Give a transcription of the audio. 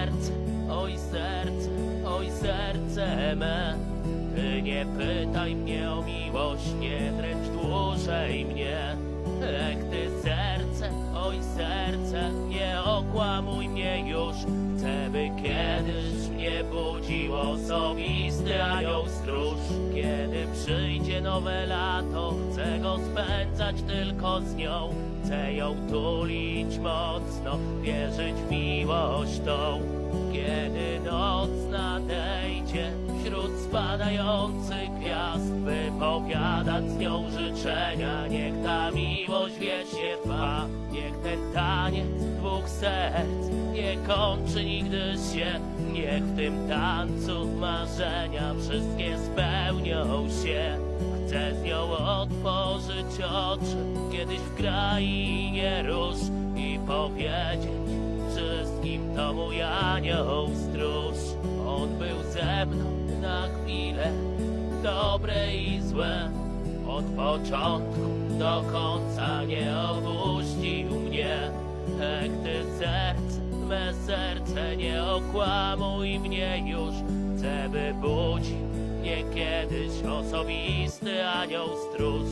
serce, oj serce, oj serce me. Ty nie pytaj mnie o miłość, nie dręcz dłużej mnie. Ech ty serce, oj serce, nie okłamuj mnie już. Chcę, by kiedyś mnie budził osobisty anioł stróż. Kiedy przyjdzie nowe lato, chcę go spędzać tylko z nią. Chcę ją tulić mocno, wierzyć w miłość tą. Kiedy noc nadejdzie, wśród spadających gwiazd, wypowiadać z nią życzenia, niech ta miłość wiecznie trwa. Niech ten taniec dwóch serc nie kończy nigdy się, niech w tym tańcu marzenia wszystkie spełnią się. Chcę z nią otworzyć oczy kiedyś w krainie róż i powiedzieć wszystkim to mój anioł stróż. On był ze mną na chwilę, dobre i złe. Od początku do końca nie opuścił mnie. Ech ty serce, me serce, nie okłamuj mnie już. Chcę by mnie kiedyś osobisty anioł stróż.